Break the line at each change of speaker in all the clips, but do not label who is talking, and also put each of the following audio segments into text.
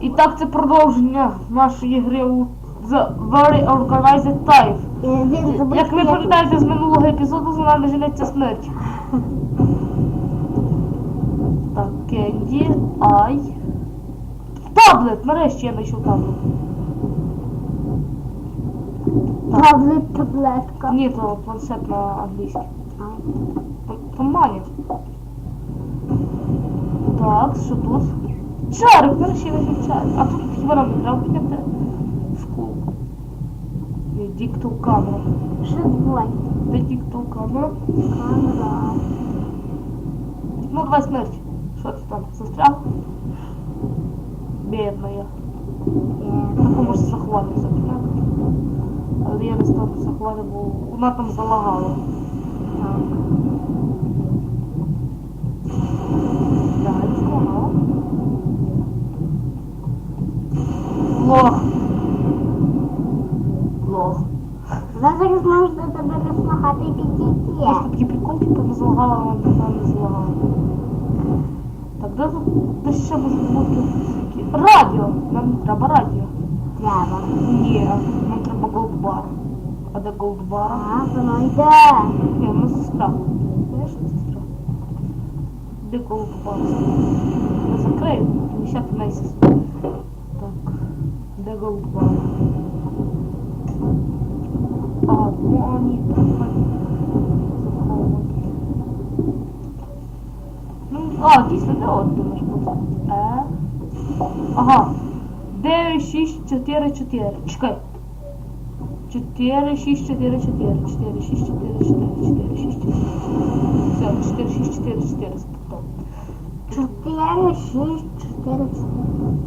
І так це продовження нашої гри у The Very Organized Type. Як ви пам'ятаєте з минулого епізоду, за нами женеться смерть. Так, Кенді, Ай. Таблет! Нарешті я знайшов таблет.
Таблет, таблетка.
Ні, то планшет на англійський. Там мані. Так, що тут? Чарик, нарешті я знайшов чарик. А тут хіба нам не треба підняти школу. Ні, Дикту камера.
Що двоє?
Де дикту камера?
Камера.
Ну, давай смерть. Що ти там, застряг? Бідна я.
Є.
Таку може заховати так? Але я не стану заховати, бо вона там залагала.
Так.
Да, не залагала. Лох. Лох.
Зараз можете тебе розмахати підійти.
Просто такий прикол, типу, не залагала, а вона не залагала. Так, де де ще може бути? Радіо! Нам треба радіо.
Треба.
Ні, нам треба голдбар. А де голдбар?
А, воно йде.
Ні, воно сестра. Знаєш, що сестра? Де голдбар? Не закрию, мішати на сестру. Так, А, ну они заховані. Ну, а, дійсно, де от думаєш буде? Е? Ага. 9, 6, 4, 4. Чекай. 4, 6, 4, 4. 4, 6, 4, 4, 4, 6, 4. Все, 4, 6, 4, 4. Стоп.
Чотири, шість, чотири, чотири.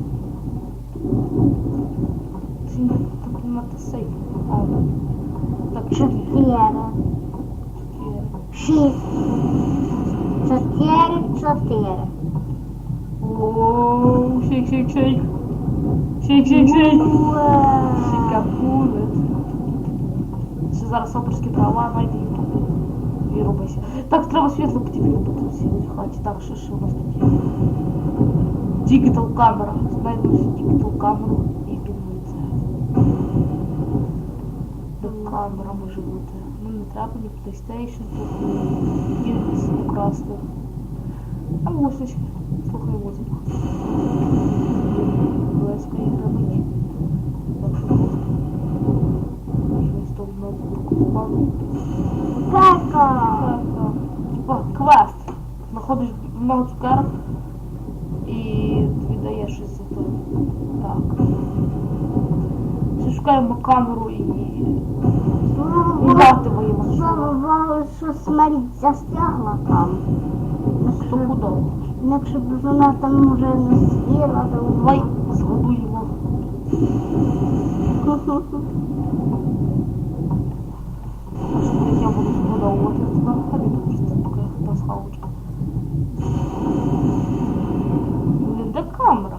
Чи не так на сейф? А, так, 4,
Чотири.
4.
Шість. Чотири, чотири.
Ооо, шейк, шейк, шейк. Шейк, шейк, шейк. Шикапулет. Ще зараз авторські права знайде і робить. Так, треба світло потім робити всі в хаті. Так, ще у нас є? Digital камера. Знайду digital камеру і це. Камера може бути? Ну не треба ні PlayStation, тут Unity. А музичка. Слухай музику. Блеска і грабить. Квест. Знаходиш много і віддаєш щось за то. Так. Ще шукаємо камеру і.
Слава Богу, що смерть застрягла там.
Стопудово.
Якщо б вона там вже не сіла, то
Давай згодуємо. Я буду згодовувати туди входити, тому що це поки пасхалочка. Блін, де камера?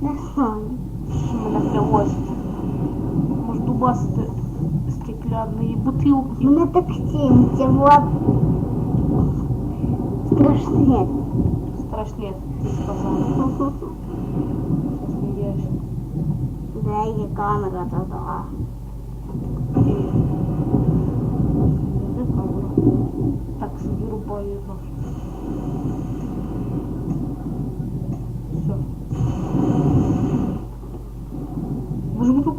не знаю.
Що мене привозить? Може дубасити стеклянної бутилки.
Мене так тінці, вот. Страшне.
Страшне, ти сказала. Щас смієш.
Де є камера туди?
І... Де камера? Так, собі рубаю нож. Все. Може бути у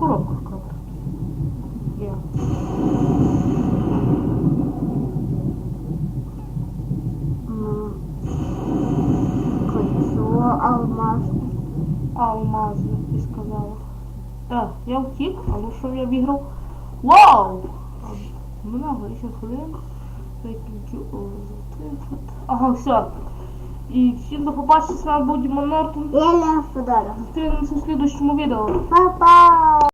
Алмазне,
ти сказала. Так, я втік, а ну що я виграв? Вау! Много ще хвилин. Ага, все. І всім до побачення, з вами був Дімон Нортон.
Еля Федоров.
Зустрінемося в слідущому відео.
Па-па!